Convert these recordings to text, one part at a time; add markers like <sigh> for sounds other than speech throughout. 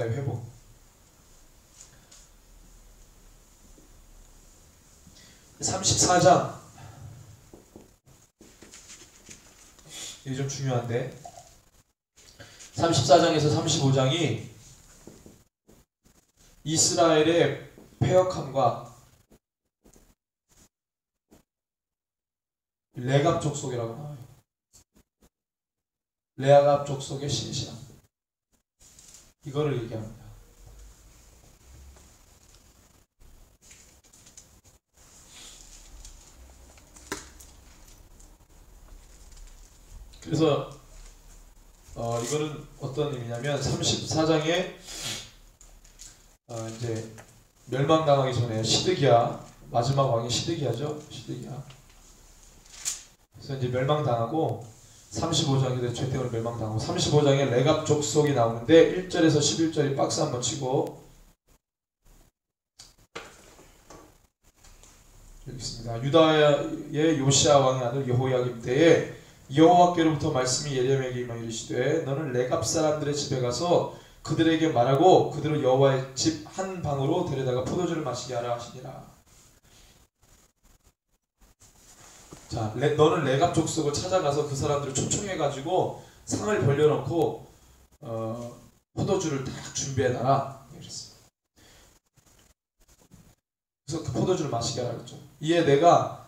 회복. (34장) 이게 좀 중요한데 34장에서 35장이 이스라엘의 폐역함과 레갑 족속이라고 나와요. 레아갑 족속의 신시함. 이거를 얘기합니다. 그래서 어, 이거는 어떤 의미냐면 34장에 어, 이제 멸망당하기 전에 시드기야 마지막 왕이 시드기야죠 시드기야 그래서 이제 멸망당하고 35장에 죄대으로 멸망당하고 35장에 레갑 족속이 나오는데 1절에서 11절이 박스 한번 치고 여기 있습니다. 유다의 요시아 왕의 아들 여호야김 때에 여호와께로부터 말씀이 예레미야에게 임하 이르시되 너는 레갑 사람들의 집에 가서 그들에게 말하고 그들을 여호와의 집 한 방으로 데려다가 포도주를 마시게 하라 하시니라. 자, 레, 너는 레갑 족속을 찾아가서 그 사람들을 초청해 가지고 상을 벌려놓고 어, 포도주를 딱 준비해놔라. 그래서 그 포도주를 마시게 하라 그랬죠. 이에 내가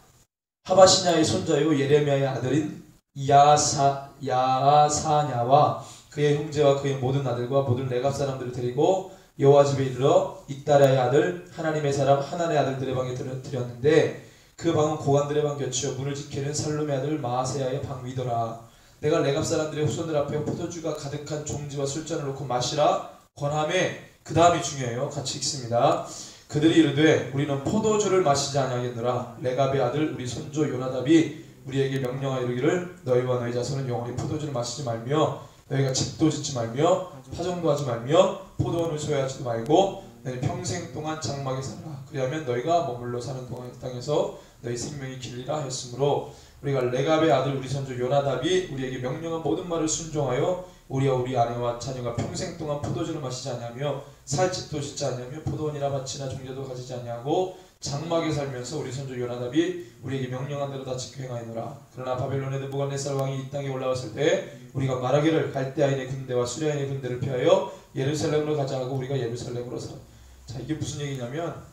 하바시냐의 손자요 예레미야의 아들인 야사 야사냐와 그의 형제와 그의 모든 아들과 모든 레갑 사람들을 데리고 여호와 집에 이르러 이따라의 아들 하나님의 사람 하나의 아들 들의 방에 들였는데 그 방은 고관들의 방 곁이요. 문을 지키는 살룸의 아들 마아세야의 방 위더라. 내가 레갑 사람들의 후손들 앞에 포도주가 가득한 종지와 술잔을 놓고 마시라 권함에 그 다음이 중요해요. 같이 읽습니다. 그들이 이르되 우리는 포도주를 마시지 아니하겠노라. 레갑의 아들 우리 손조 요나답이 우리에게 명령하여 이르기를 너희와 너희 자손은 영원히 포도주를 마시지 말며 너희가 집도 짓지 말며 파종도 하지 말며 포도원을 소유하지도 말고 너희 평생 동안 장막에 살라. 그리하면 너희가 머물러 사는 동안 땅에서 너희 생명이 길리라 했으므로 우리가 레갑의 아들 우리 선조 요나답이 우리에게 명령한 모든 말을 순종하여 우리와 우리 아내와 자녀가 평생 동안 포도주를 마시지 아니하며 살 집도 짓지 아니하며 포도원이나 밭이나 종자도 가지지 아니하고 장막에 살면서 우리 선조 요나답이 우리에게 명령한 대로 다 지켜 행하이노라. 그러나 바벨론의 느부갓네살 왕이 이 땅에 올라왔을 때 우리가 말하기를 갈대아인의 군대와 수리아인의 군대를 피하여 예루살렘으로 가자 하고 우리가 예루살렘으로 사. 자 이게 무슨 얘기냐면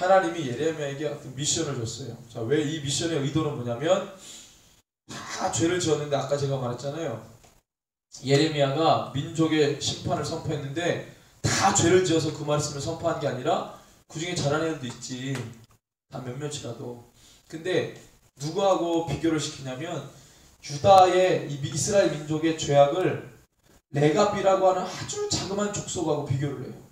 하나님이 예레미야에게 어떤 미션을 줬어요. 자 왜 이 미션의 의도는 뭐냐면 다 죄를 지었는데 아까 제가 말했잖아요. 예레미야가 민족의 심판을 선포했는데 다 죄를 지어서 그 말씀을 선포한 게 아니라 그 중에 잘하는 애들도 있지. 다 몇몇이라도. 근데 누구하고 비교를 시키냐면 유다의 이스라엘 민족의 죄악을 레갑이라고 하는 아주 자그마한 족속하고 비교를 해요.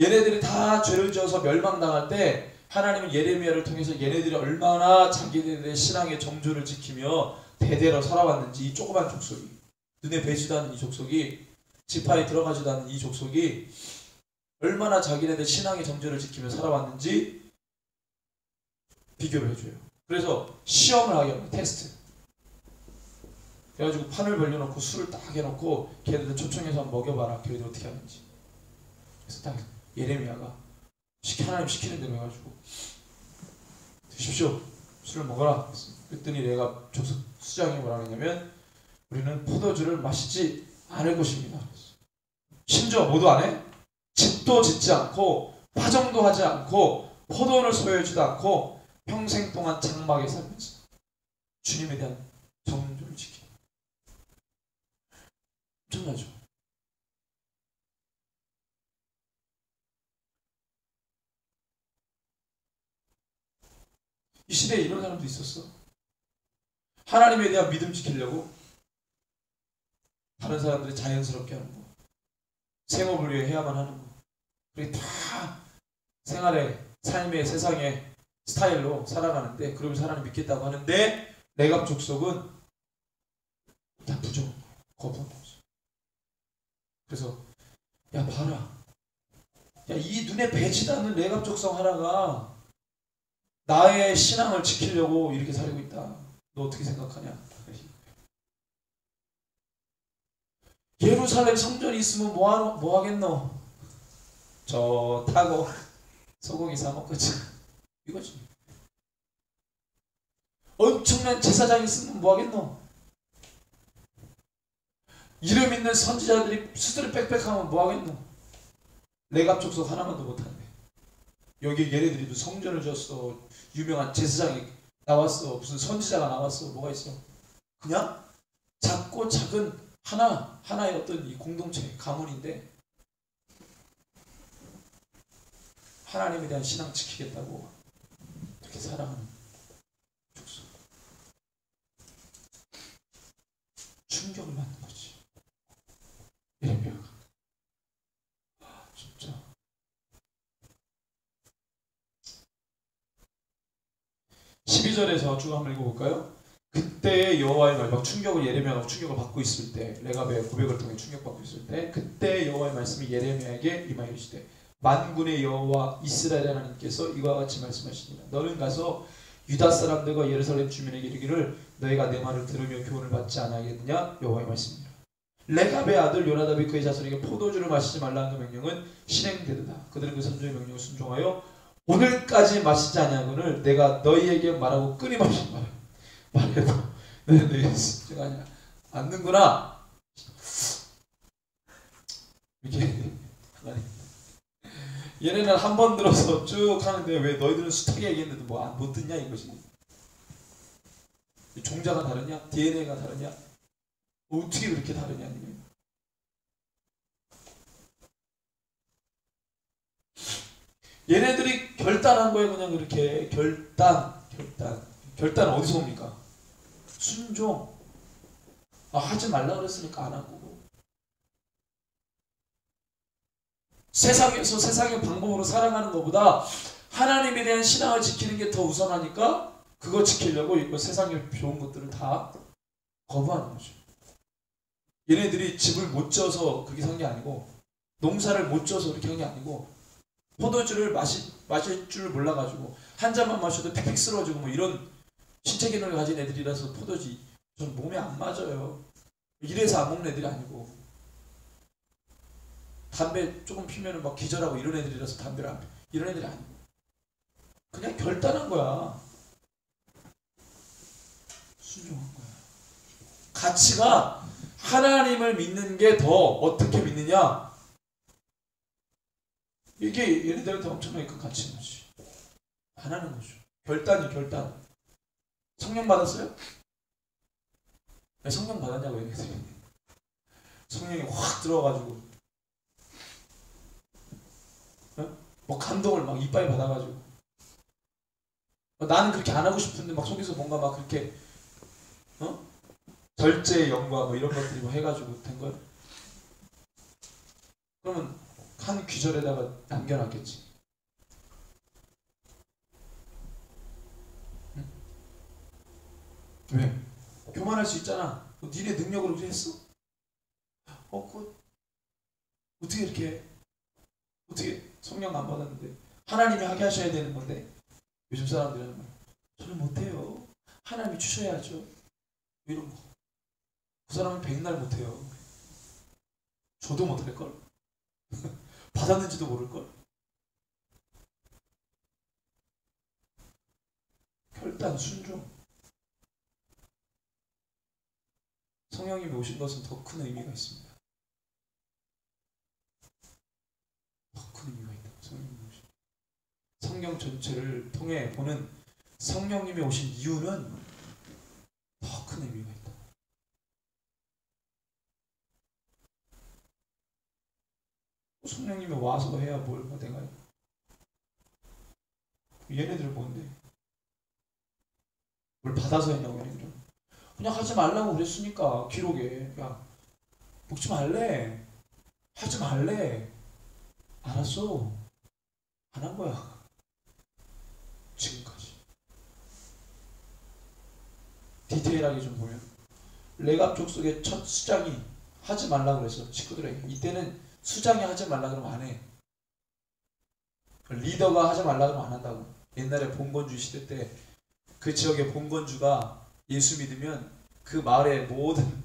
얘네들이 다 죄를 지어서 멸망당할 때 하나님은 예레미야를 통해서 얘네들이 얼마나 자기네들의 신앙의 정조를 지키며 대대로 살아왔는지 이 조그만 족속이 눈에 뵈지도 않는 이 족속이 지파에 들어가지도 않는 이 족속이 얼마나 자기네들 신앙의 정죄를 지키며 살아왔는지 비교를 해줘요. 그래서 시험을 하게 합니다. 테스트. 그래가지고 판을 벌려놓고 술을 딱 해놓고 걔네들 초청해서 먹여봐라. 걔네들 어떻게 하는지. 그래서 딱 예레미야가 시키, 하나님 시키는 대로 해가지고 드십시오. 술을 먹어라. 그랬더니 내가 조석 수장이 뭐라 하냐면 우리는 포도주를 마시지 않을 것입니다. 심지어 모두 안 해? 집도 짓지 않고 파정도 하지 않고 포도원을 소유하지도 않고 평생 동안 장막에 살면서 주님에 대한 정조를 지키 엄청나죠. 이 시대에 이런 사람도 있었어. 하나님에 대한 믿음 지키려고 다른 사람들이 자연스럽게 하는 거. 생업을 위해 해야만 하는 거. 우리 다 생활의 삶의 세상의 스타일로 살아가는데 그러면 사람을 믿겠다고 하는데 내갑 족속은 다 부정 거부한 거죠. 그래서 야 봐라. 야 이 눈에 배지도 않는 내갑 족속 하나가 나의 신앙을 지키려고 이렇게 살고 있다. 너 어떻게 생각하냐? 예루살렘 성전이 있으면 뭐하노, 뭐 하겠노? 저 타고 소고기 사 먹겠지. 이거지. 엄청난 제사장이 있으면 뭐 하겠노? 이름 있는 선지자들이 수들을 빽빽하면 뭐 하겠노? 내갑 족속 하나만도 못한대. 여기 얘네들이 성전을 졌어. 유명한 제사장이 나왔어. 무슨 선지자가 나왔어. 뭐가 있어? 그냥 작고 작은 하나 하나의 어떤 이 공동체 가문인데 하나님에 대한 신앙 지키겠다고 이렇게 살아가는 족속. 충격을 거지. 예레미야가 아, 진짜 12절에서 쭉 한번 읽어볼까요? 그때 여호와의 말, 막 충격을 예레미야가 충격을 받고 있을 때, 레갑의 고백을 통해 충격받고 있을 때, 그때 여호와의 말씀이 예레미야에게 임하여 이르시되 만군의 여호와 이스라엘 하나님께서 이와 같이 말씀하시니라. 너는 가서 유다 사람들과 예루살렘 주민에게 이르기를 너희가 내 말을 들으며 교훈을 받지 않아야겠느냐 여호와의 말씀이라. 레갑의 아들 요나답이 그의 자손에게 포도주를 마시지 말라는 그 명령은 실행되도다. 그들은 그 선조의 명령을 순종하여 오늘까지 마시지 아니하거늘 내가 너희에게 말하고 끊임없이 말해 말해도 너희들이 순종 아니야 않는구나. 이렇게 하나님. 얘네는 한 번 들어서 쭉 하는데 왜 너희들은 숱하게 얘기했는데도 뭐못 듣냐 이것이. 종자가 다르냐? DNA가 다르냐? 어떻게 그렇게 다르냐? 얘네들이 결단한 거예요. 그냥 그렇게 결단, 결단. 결단은 어디서 옵니까? 순종. 아, 하지 말라 그랬으니까 안 하고. 세상에서 세상의 방법으로 살아가는 것보다 하나님에 대한 신앙을 지키는 게 더 우선하니까 그거 지키려고 이거 세상의 좋은 것들을 다 거부하는 거죠. 얘네들이 집을 못 져서 그렇게 산 게 아니고 농사를 못 져서 그렇게 한 게 아니고 포도주를 마시, 마실 줄 몰라가지고 한 잔만 마셔도 픽픽 쓰러지고 뭐 이런 신체 기능을 가진 애들이라서 포도주 전 몸에 안 맞아요. 이래서 안 먹는 애들이 아니고 담배 조금 피면은 막 기절하고 이런 애들이라서 담배를 안 피. 이런 애들이 아니고 그냥 결단한 거야. 순종한 거야. 가치가 하나님을 믿는 게 더 어떻게 믿느냐? 이게 얘네들한테 엄청나게 큰 가치인 거지. 안 하는 거죠. 결단이 결단. 성령 받았어요? 네, 성령 받았냐고 얘기했어요. 성령이 확 들어가지고 뭐 감동을 막 이빨 받아가지고 어, 나는 그렇게 안 하고 싶은데 막 속에서 뭔가 막 그렇게 어 절제의 영과 뭐 이런 것들이 뭐 해가지고 된 거야. 그러면 한 귀절에다가 남겨놨겠지. 응? 왜? 교만할 수 있잖아. 뭐 니네 능력으로 했어? 어, 그 어떻게 이렇게 어떻게 성령 안 받았는데 하나님이 하게 하셔야 되는 건데 요즘 사람들은 저는 못해요. 하나님이 주셔야죠. 이런 거. 그 사람은 백날 못해요. 저도 못할걸? <laughs> 받았는지도 모를걸? 결단, 순종. 성령님이 오신 것은 더 큰 의미가 있습니다. 성경 전체를 통해 보는 성령님이 오신 이유는 더 큰 의미가 있다. 성령님이 와서 해야 뭘 내가 얘네들은 뭔데? 뭘 받아서 했냐고 얘네들은. 그냥 하지 말라고 그랬으니까 기록에. 야 먹지 말래. 하지 말래. 알았어. 안 한 거야. 지금까지. 디테일하게 좀 보면. 레갑 족속의 첫 수장이 하지 말라고 그랬어 식구들에게. 이때는 수장이 하지 말라 그러면 안 해. 리더가 하지 말라 그러면 안 한다고. 옛날에 봉건주 시대 때 그 지역의 봉건주가 예수 믿으면 그 마을의 모든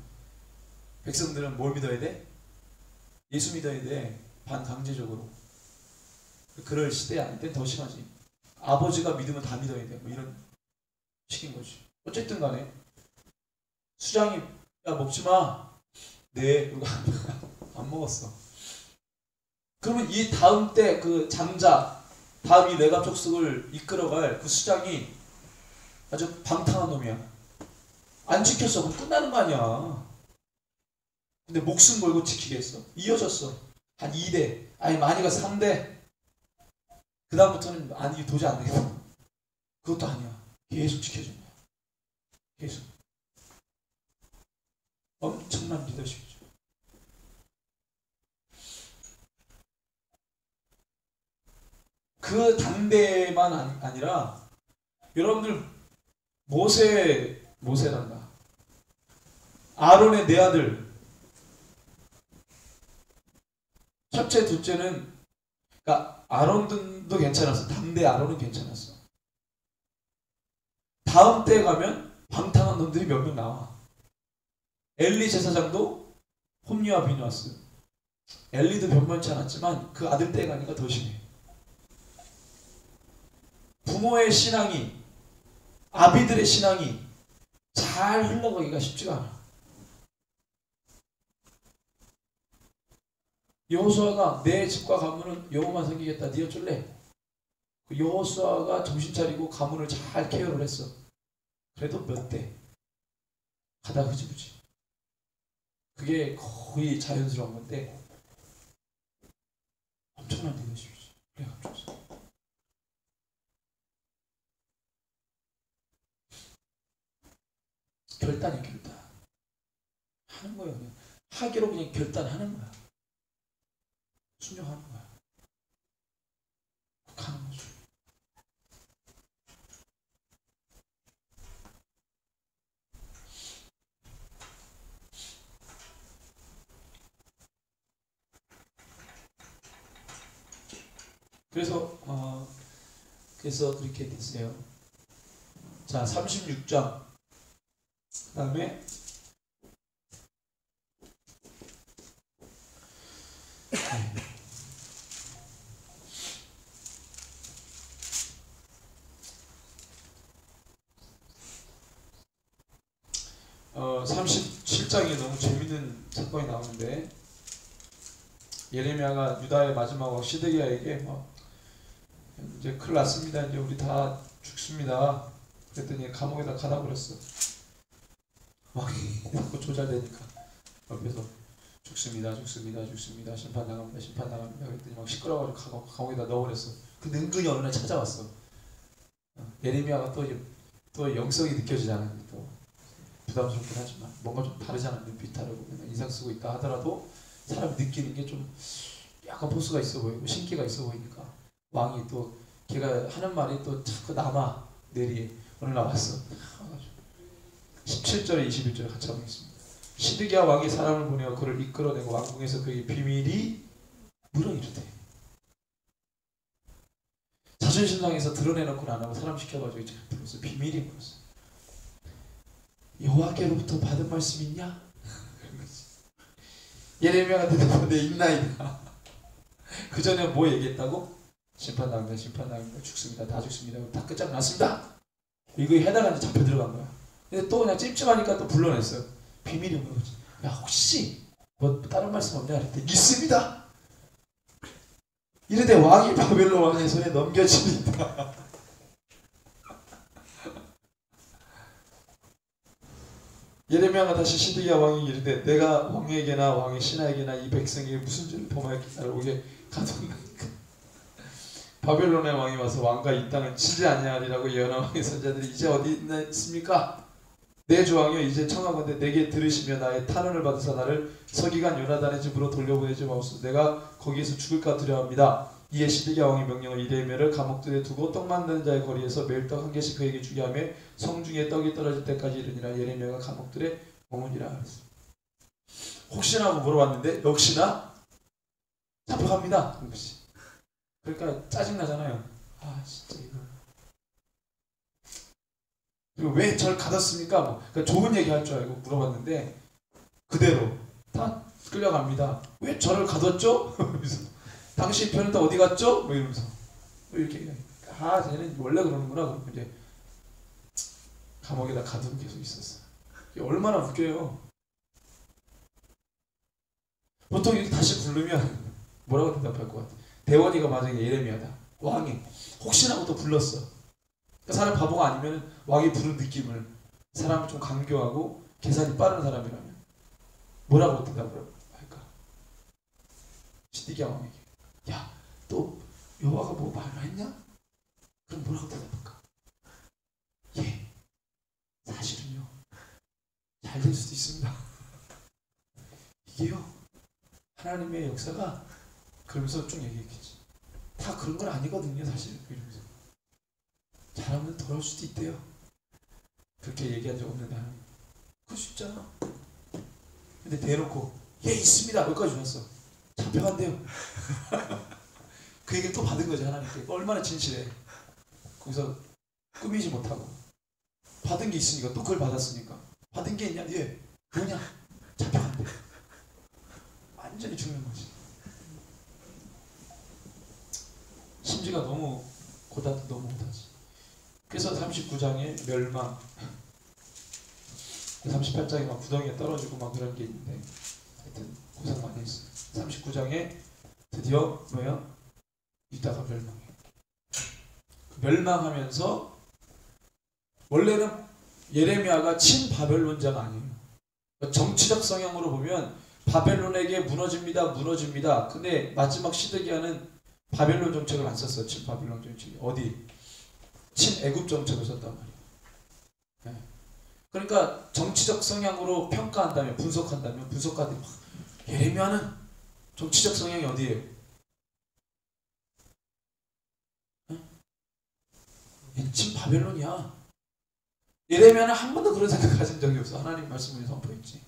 백성들은 뭘 믿어야 돼? 예수 믿어야 돼. 반강제적으로. 그럴 시대 아닐 땐더 심하지. 아버지가 믿으면 다 믿어야 돼. 뭐 이런 식인 거지. 어쨌든 간에 수장이 야 먹지 마. 네. 그리고 안 먹었어. 그러면 이 다음 때 그 장자 다음 이 내가 족속을 이끌어갈 그 수장이 아주 방탕한 놈이야. 안 지켰어. 그럼 끝나는 거 아니야. 근데 목숨 걸고 지키겠어. 이어졌어. 한 2대. 아니 많이 가 3대. 그 다음부터는 아니 도저히 안 되겠어. 그것도 아니야. 계속 지켜준 거야. 계속. 엄청난 리더십이죠. 그 당대만 아니, 라 여러분들 모세 모세란다. 아론의 네 아들 첫째 둘째는 그러니까 아론도 괜찮았어. 당대 아론은 괜찮았어. 다음 때 가면 방탕한 놈들이 몇 명 나와. 엘리 제사장도 홈리와 비누아스. 엘리도 변변치 않았지만 그 아들 때 가니까 더 심해. 부모의 신앙이 아비들의 신앙이 잘 흘러가기가 쉽지가 않아. 여호수아가 내 집과 가문은 여호만 섬기겠다. 니 어쩔래? 그 여호수아가 정신 차리고 가문을 잘 케어를 했어. 그래도 몇 대 가다 흐지부지. 그게 거의 자연스러운 건데 엄청난 리더십이지. 그래 갑자기. 결단이 결단. 하는 거예요. 그냥. 하기로 그냥 결단하는 거야. 순종하는 거야. 가는 거죠. 그래서 어, 그래서 그렇게 됐어요. 자, 36장. 그 다음에 어, 37장에 너무 재밌는 사건이 나오는데 예레미야가 유다의 마지막 왕 시드기야에게 뭐 이제 큰일 났습니다. 이제 우리 다 죽습니다. 그랬더니 감옥에다 가다 버렸어. 왕이 자꾸 조잘되니까 옆에서 죽습니다, 죽습니다, 죽습니다, 심판 나갑니다, 심판 나갑니다. 그랬더니 막 시끄러워가지고 감옥에다 넣어버렸어. 그 능근이 어느 날 찾아왔어. 어, 예레미야가 또 또 영성이 느껴지잖아요. 또 부담스럽긴 하지만 뭔가 좀 다르잖아 눈빛 다르고 인상 쓰고 있다 하더라도 사람이 느끼는 게 좀 약간 포스가 있어 보이고 신기가 있어 보이니까 왕이 또 걔가 하는 말이 또 자꾸 남아 내리에 오늘 나왔어 17절에 21절에 같이 하겠습니다 시드기야 왕이 사람을 보내어 그를 이끌어내고 왕궁에서 그의 비밀이 물어 이르되 자존심 상해서 드러내놓고 안 하고 사람 시켜가지고 이제 불렀어 비밀이 물었어 여호와께로부터 받은 말씀 있냐? <laughs> 예레미야가 대답하는데 있나이다. <laughs> 그 전에 뭐 얘기했다고? 심판 당합니다. 심판 당합니다. 죽습니다. 다 죽습니다. 다 끝장났습니다. 이거 이제 잡혀 들어간 거야. 근데 또 그냥 찝찝하니까 또 불러냈어요. 비밀이 뭐지? 야 혹시 뭐 다른 말씀 없냐? 그랬더니 있습니다. 이르되 왕이 바벨론 왕의 손에 넘겨집니다. <laughs> 예레미야가 다시 시드기야 왕이 이르되 내가 왕에게나 왕의 신하에게나 이 백성에게 무슨 죄를 범하였기를 오게 가동나니까 <laughs> 바벨론의 왕이 와서 왕과 이 땅을 치지 아니하리라고 예언한 왕의 선자들이 이제 어디 있습니까? 내 조왕이여 이제 청하건대 내게 들으시며 나의 탄원을 받으사 나를 서기관 요나단의 집으로 돌려보내지 마옵소서 내가 거기에서 죽을까 두려워합니다. 이에 시드기야 왕이 명령을 이레미야를 감옥들에 두고 떡 만드는 자의 거리에서 매일 떡 한 개씩 그에게 주게 하며 성중에 떡이 떨어질 때까지 이르니라 예레미야가 감옥들에 머무니라. 혹시나 물어봤는데 역시나 잡혀갑니다. 그러니까 짜증 나잖아요. 아 진짜 이거 왜절 가뒀습니까? 뭐 그러니까 좋은 얘기 할 줄 알고 물어봤는데 그대로 다 끌려갑니다. 왜 저를 가뒀죠? <laughs> 당신 편은 다 어디 갔죠? 뭐 이러면서 뭐 이렇게 그냥 아 쟤는 원래 그러는구나 그러고 이제 감옥에다 가두고 계속 있었어요. 얼마나 웃겨요. 보통 이렇게 다시 부르면 뭐라고 대답할 것 같아? 대원이가 만약에 예레미야다. 왕이 혹시나 또 불렀어. 그러니까 사람 바보가 아니면 왕이 부른 느낌을 사람이 좀 강교하고 계산이 빠른 사람이라면 뭐라고 대답을 할까? 시디기야 왕에게 야또 여호와가 뭐 말을 했냐? 그럼 뭐라고 대답할까? 예 사실은요 잘 될 수도 있습니다. <laughs> 이게요 하나님의 역사가 그러면서 쭉 얘기했겠지. 다 그런 건 아니거든요 사실 이러면서 잘하면 더러울 수도 있대요. 그렇게 얘기한 적 없는데 하나님 그럴 수 있잖아. 근데 대놓고 예 있습니다 여기까지 왔어. 잡혀간대요. <laughs> 그 얘기를 또 받은 거지 하나님께 얼마나 진실해. 거기서 꾸미지 못하고 받은 게 있으니까 또 그걸 받았으니까 받은 게 있냐? 예 뭐냐? 잡혀간대. 완전히 죽는 거지. 심지가 너무 고다 너무 고다지. 그래서 39장에 멸망 38장에 막 구덩이에 떨어지고 막 그런 게 있는데 하여튼 고생 많이 했어요. 39장에 드디어 뭐야? 유다가 멸망해. 멸망하면서 원래는 예레미야가 친바벨론자가 아니에요. 정치적 성향으로 보면 바벨론에게 무너집니다, 무너집니다. 근데 마지막 시드기야는 바벨론 정책을 안 썼어요. 친바벨론 정책 어디? 친애굽 정책을 썼단 말이에요. 네. 그러니까 정치적 성향으로 평가한다면 분석한다면 분석가들이 막 예레미야는 정치적 성향이 어디예요? 네? 친 바벨론이야. 예레미야는 한 번도 그런 생각 가진 적이 없어. 하나님 말씀을 선포했지.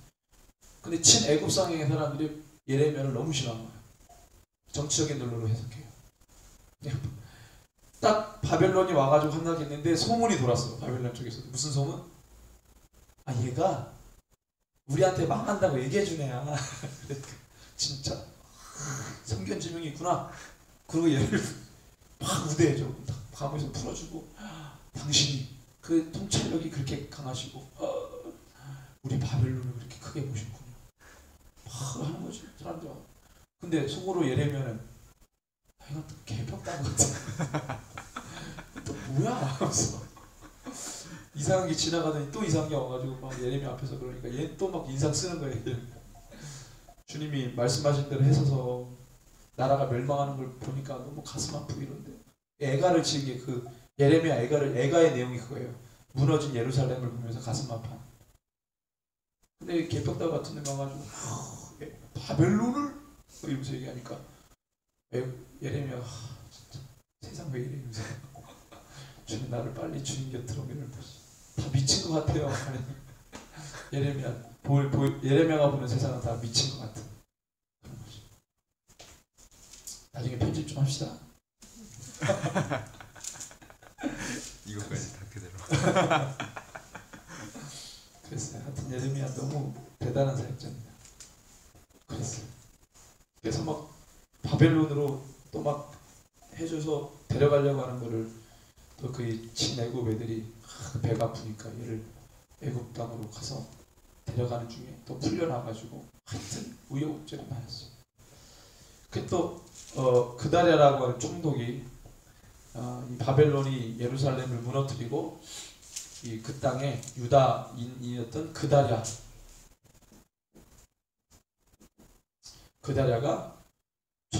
근데 친 애굽 성향의 사람들이 예레미야를 너무 싫어한 거예요. 정치적인 논리로 해석해요. 딱 바벨론이 와가지고 함락했는데 소문이 돌았어. 바벨론 쪽에서 무슨 소문? 아 얘가 우리한테 망한다고 얘기해준 애야. <laughs> 진짜 성견 지명이 있구나. 그리고 얘를 막 우대해줘. 감옥에서 풀어주고 당신이 그 통찰력이 그렇게 강하시고 어, 우리 바벨론을 그렇게 크게 보셨군요. 막 하는 거지 사람들. 근데 속으로 예레미야는 아, 이건 또 개벽단 같아. <laughs> 또 뭐야? 하면서 이상한 게 지나가더니 또 이상한 게 와가지고 막 예레미야 앞에서 그러니까 얘 또 막 인상 쓰는 거예요. 주님이 말씀하신 대로 해서서 나라가 멸망하는 걸 보니까 너무 가슴 아프고 이런데 애가를 지은 게그 예레미야 애가를 애가의 내용이 그거예요. 무너진 예루살렘을 보면서 가슴 아파. 근데 개벽다 같은 데 가가지고 바벨론을 이러면서 얘기하니까 예레미야 세상 왜 이래 이러면서 <laughs> 주님 나를 빨리 주님 곁으로 오기를 다 미친 것 같아요. <laughs> 예레미야 예레미야가 보는 세상은 다 미친 것 같은 그런 거지. 나중에 편집 좀 합시다. <laughs> 이것까지 다 그대로. 그랬어요. 하여튼 예레미야 너무 대단한 사역자입니다. 그랬어요. 그래서 막 바벨론으로 또 막 해줘서 데려가려고 하는 거를 또 그 친애굽 애들이 배가 아프니까 얘를 애굽 땅으로 가서 데려가는 중에 또 풀려나가지고 하여튼 우여곡절이 많았어요. 그또 어, 그다랴라고 하는 총독이 어, 이 바벨론이 예루살렘을 무너뜨리고 이 그 땅에 유다인이었던 그다랴 그다랴가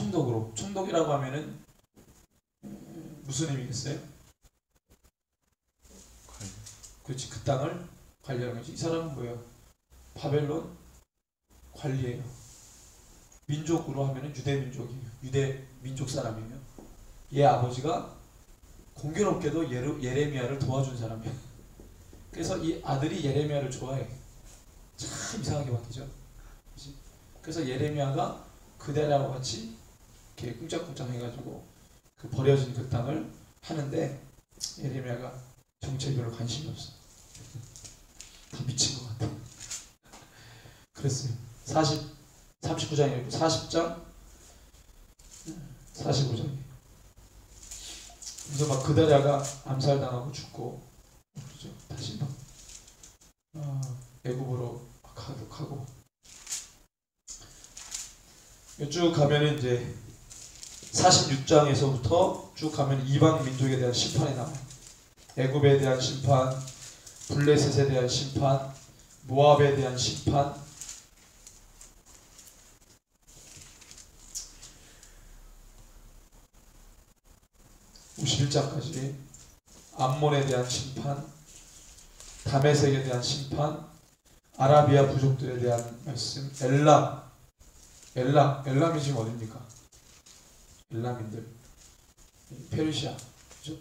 총독으로 총독이라고 하면은 음, 무슨 의미겠어요? 그렇지 그 땅을 관리하는 거지. 이 사람은 뭐예요? 바벨론 관리예요. 민족으로 하면은 유대 민족이에요. 유대 민족 사람이에요. 얘 아버지가 공교롭게도 예르, 예레미야를 도와준 사람이에요. <laughs> 그래서 이 아들이 예레미야를 좋아해. 참 이상하게 바뀌죠? 그래서 예레미야가 그대라고 같이 이렇게 꿍짝꿍짝 해가지고 그 버려진 그 땅을 하는데 예레미야가 정치에 별로 관심이 없어. 다 미친 것 같아. 그랬어요. 40 39장이고 40장 45장 그래서 막 그다랴가 암살당하고 죽고 그러죠. 다시 막 어, 애굽으로 가고 쭉 가면은 이제 46장에서부터 쭉 가면 이방 민족에 대한 심판이 나와요. 애굽에 대한 심판, 블레셋에 대한 심판, 모압에 대한 심판, 51장까지 암몬에 대한 심판, 다메섹에 대한 심판, 아라비아 부족들에 대한 말씀, 엘람, 엘람, 엘람이 지금 어딥니까? 엘람인들, 페르시아, 그죠?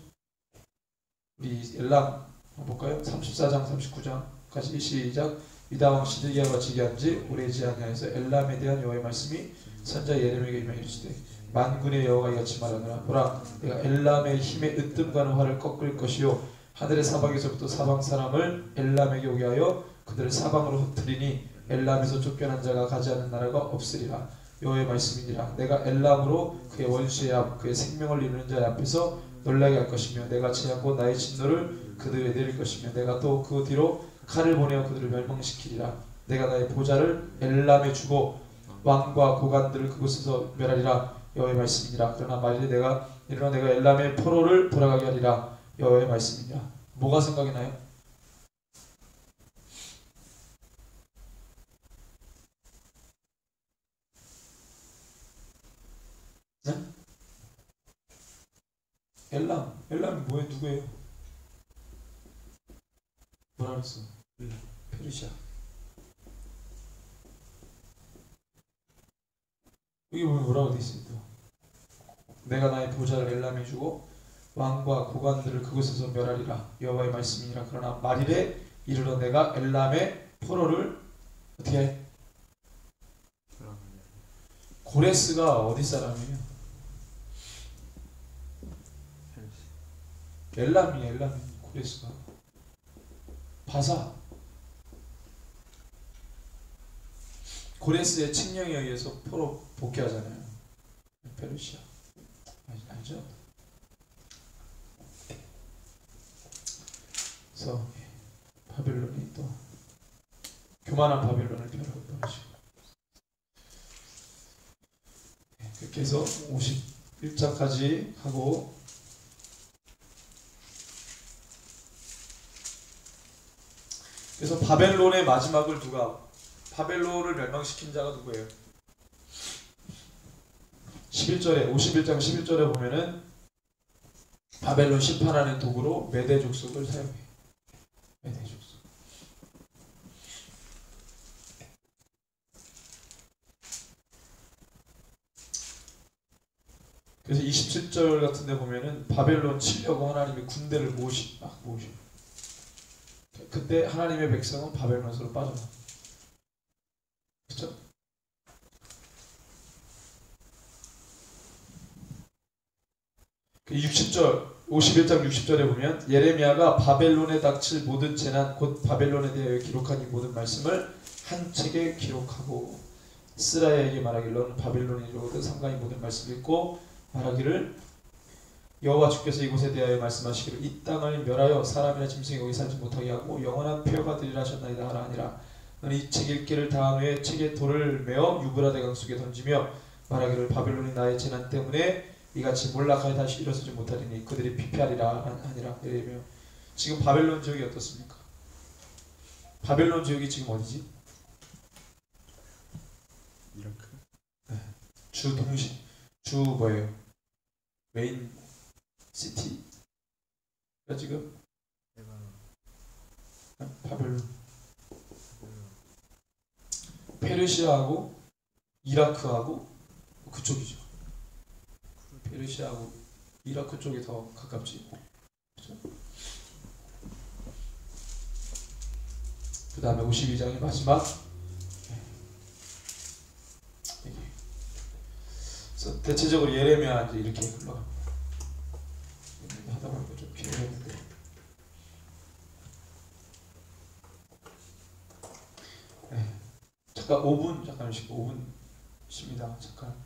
우리 엘람 볼까요? 34장, 39장까지 시작. 유다 왕 시드기야가 지기한 지 오래지 아니하여서 엘람에 대한 여호와의 말씀이 선자 예레미야에게 임하 이르시되 만군의 여호와가 이같이 말하노라 보라 내가 엘람의 힘의 으뜸과는 화를 꺾을 것이요 하늘의 사방에서부터 사방 사람을 엘람에게 오게 하여 그들을 사방으로 흩트리니 엘람에서 쫓겨난 자가 가지 않는 나라가 없으리라 여호와의 말씀이니라. 내가 엘람으로 그의 원수의 앞 그의 생명을 이루는 자의 앞에서 놀라게 할 것이며 내가 제하고 나의 진노를 그들에 내릴 것이며 내가 또 그 뒤로 칼을 보내어 그들을 멸망시키리라. 내가 나의 보좌를 엘람에 주고 왕과 고관들을 그곳에서 멸하리라. 여호와의 말씀이니라. 그러나 만일에 내가 이르러 내가 엘람의 포로를 돌아가게 하리라. 여호와의 말씀이니라. 뭐가 생각이 나요? 네? 엘람 엘람이 뭐예요? 누구예요? 뭐라 그랬어? 페르시아 여기 보면 뭐라고 돼 있어요? 또? 내가 나의 보좌를 엘람에 주고 왕과 고관들을 그곳에서 멸하리라 여호와의 말씀이니라 그러나 말일에 이르러 내가 엘람의 포로를 어떻게 해? 고레스가 어디 사람이에요? 엘람이 엘람이 고레스가 바사 고레스의 칙령에 의해서 포로 복귀하잖아요. 페르시아 알- 알죠? 그래서 바벨론이 또 교만한 바벨론을 펴버리시고 그렇게 해서 51장까지 하고 그래서 바벨론의 마지막을 누가 바벨론을 멸망시킨 자가 누구예요? 11절에 51장 11절에 보면은 바벨론 심판하는 도구로 메대 족속을 사용해. 메대 족속. 그래서 27절 같은 데 보면은 바벨론 치려고 하나님이 군대를 모으시 막 모으시. 그때 하나님의 백성은 바벨론으로 빠져나. 그렇죠? 그 60절 51장 60절에 보면 예레미야가 바벨론에 닥칠 모든 재난 곧 바벨론에 대하여 기록한 이 모든 말씀을 한 책에 기록하고 스라야에게 말하길 너는 바벨론에 이르거든 상관이 모든 말씀을 읽고 말하기를 여호와 주께서 이곳에 대하여 말씀하시기를 이 땅을 멸하여 사람이나 짐승이 거기 살지 못하게 하고 영원한 표가 되리라 하셨나이다 하라 아니라 너는 이책 읽기를 다한 후에 책에 돌을 메어 유브라데 강 속에 던지며 말하기를 바벨론이 나의 재난 때문에 이같이 몰락하여 다시 일어서지 못하리니 그들이 피폐하리라 하니라 예레미야 지금 바벨론 지역이 어떻습니까? 바벨론 지역이 지금 어디지? 이라크 주 동시 주 뭐예요? 메인 시티 가 지금 바벨론 페르시아하고 이라크하고 그쪽이죠. 페르시아하고 이라크 쪽이 더 가깝지. 그 다음에 52장의 마지막 예. 그래서 대체적으로 예레미야 이제 이렇게 흘러갑니다. 하다 보니까 좀 길었는데 잠깐 5분 잠깐 쉬고 5분 십니다. 잠깐.